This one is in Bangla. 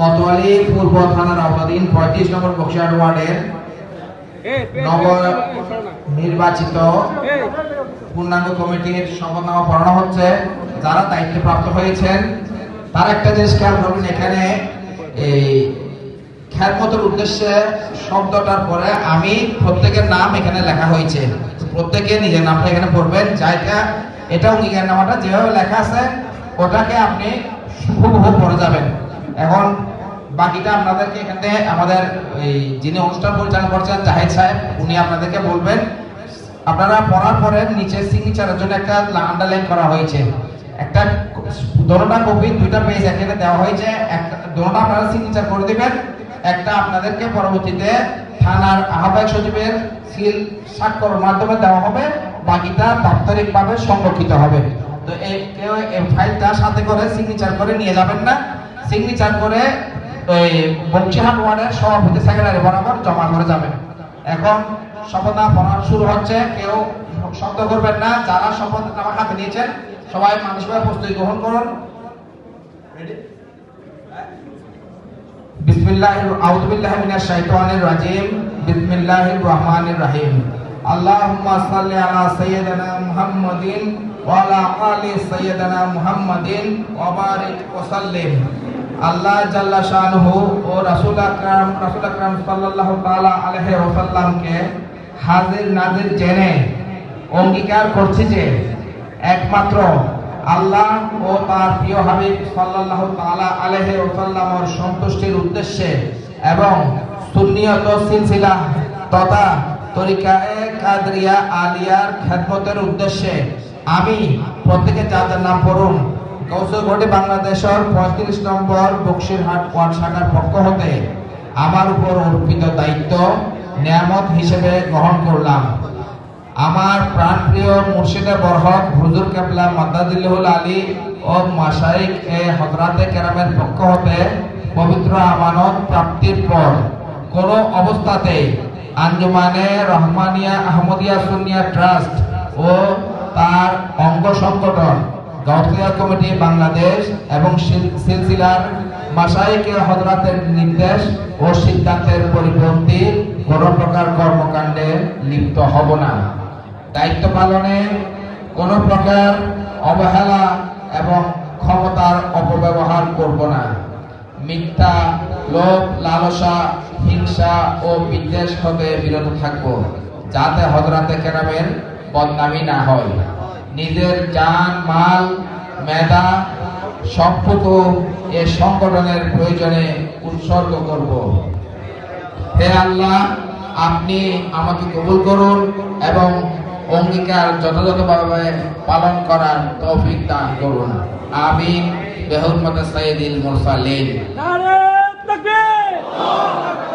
কোতোয়ালি পূর্ব থানার আওতাধীন পঁয়ত্রিশ নম্বর বক্সিয়ার ওয়ার্ডের নব নির্বাচিত পূর্ণাঙ্গ কমিটির শপথনামা পড়ানো হচ্ছে। যারা দায়িত্বপ্রাপ্ত হয়েছেন তার একটা জিনিস খেয়াল করবেন এখানে এই খ্যাতমতের উদ্দেশ্যে শব্দটার পরে আমি প্রত্যেকের নাম এখানে লেখা হয়েছে। প্রত্যেকে নিজের নামটা এখানে পড়বেন যাইটা এটা অঙ্গীকার নামাটা যেভাবে লেখা আছে ওটাকে আপনি হুবহু পড়ে যাবেন। এখন বাকিটা আপনাদেরকে এখানে আমাদের এই যিনি অনুষ্ঠান পরিচালনা করছেন, জাহিদ সাহেব, উনি আপনাদেরকে বলবেন। আপনারা পড়ার পরে নিচে সিগনেচারের জন্য একটা আন্ডারলাইন করা হয়েছে। একটা দোনোটা কপি দুইটা পেজ এখানে দেওয়া হয়েছে। একটা দোনোটা আপনারা সিগনেচার করে দিবেন। একটা আপনাদেরকে পরবর্তীতে থানার আহ্বায়ক সচিবের সিল স্বাক্ষর মাধ্যমে দেওয়া হবে। বাকিটা দাপ্তরিকভাবে সংরক্ষিত হবে। তো এই কেউ ফাইলটা সাথে করে সিগনেচার করে নিয়ে যাবেন না। সিগনেচার করে ওই বংশীহাট ওয়ার্ডের সভাপতি সেক্রেটারি বরাবর জমা করে যাবেন। এখন শপথ পড়া শুরু হচ্ছে। কেউ শব্দ করবেন না। যারা শপথ হাতে নিয়েছেন, সবাই মানসিকভাবে প্রস্তুতি গ্রহণ করুন। বিসমিল্লাহির আল্লাহ জাল্লা শানহু ও রাসূল আকরাম রাসূল আকরাম সাল্লাল্লাহু তাআলা আলাইহি ওয়াসাল্লামকে হাজির নাজির জেনে অঙ্গীকার করছি যে একমাত্র আল্লাহ ও তার প্রিয় হাবিব সাল্লাল্লাহু তাআলা আলাইহি ওয়াসাল্লামের সন্তুষ্টির উদ্দেশ্যে এবং সুনিয়ত সিলসিলা তথা তরিকায়ে কাদরিয়া আলিয়ার খেদমতের উদ্দেশ্যে আমি প্রত্যেকে যাদের নাম পড়ুন কৌশলঘটি বাংলাদেশের পঁয়ত্রিশ নম্বর বক্সিরহাট ওয়ার্ড শাখার পক্ষ হতে আমার উপর অর্পিত দায়িত্ব নিয়ামত হিসেবে গ্রহণ করলাম। আমার প্রাণপ্রিয় মুর্শিদে বরহক হুজুর কেবলা মাদ্দাদিল্লাহুল আলী ও মাসাইক এ হজরাতে কেরামের পক্ষ হতে পবিত্র আমানত প্রাপ্তির পর কোনো অবস্থাতেই আঞ্জুমানে রহমানিয়া আহমদিয়া সুনিয়া ট্রাস্ট ও তার অঙ্গ সংগঠন গাউসিয়া কমিটি বাংলাদেশ এবং সিলসিলার মাসাইকে হজরাতের নির্দেশ ও সিদ্ধান্তের পরিপন্থী কোন প্রকার কর্মকাণ্ডে লিপ্ত হব না। দায়িত্ব পালনে কোনো প্রকার অবহেলা এবং ক্ষমতার অপব্যবহার করব না। মিথ্যা, লোভ, লালসা, হিংসা ও বিদ্বেষ হতে বিরত থাকব, যাতে হজরাতে কেরামের বদনামি না হয়। নিজের যান মাল, মেধা সবটুকু এ সংগঠনের প্রয়োজনে উৎসর্গ করব। হে আল্লাহ, আপনি আমাকে কবুল করুন এবং অঙ্গীকার যথাযথভাবে পালন করার তৌফিক দান করুন। আমিন। বেহুরমত সাইয়্যিদিল মুরসালিন। নারে তাকবীর।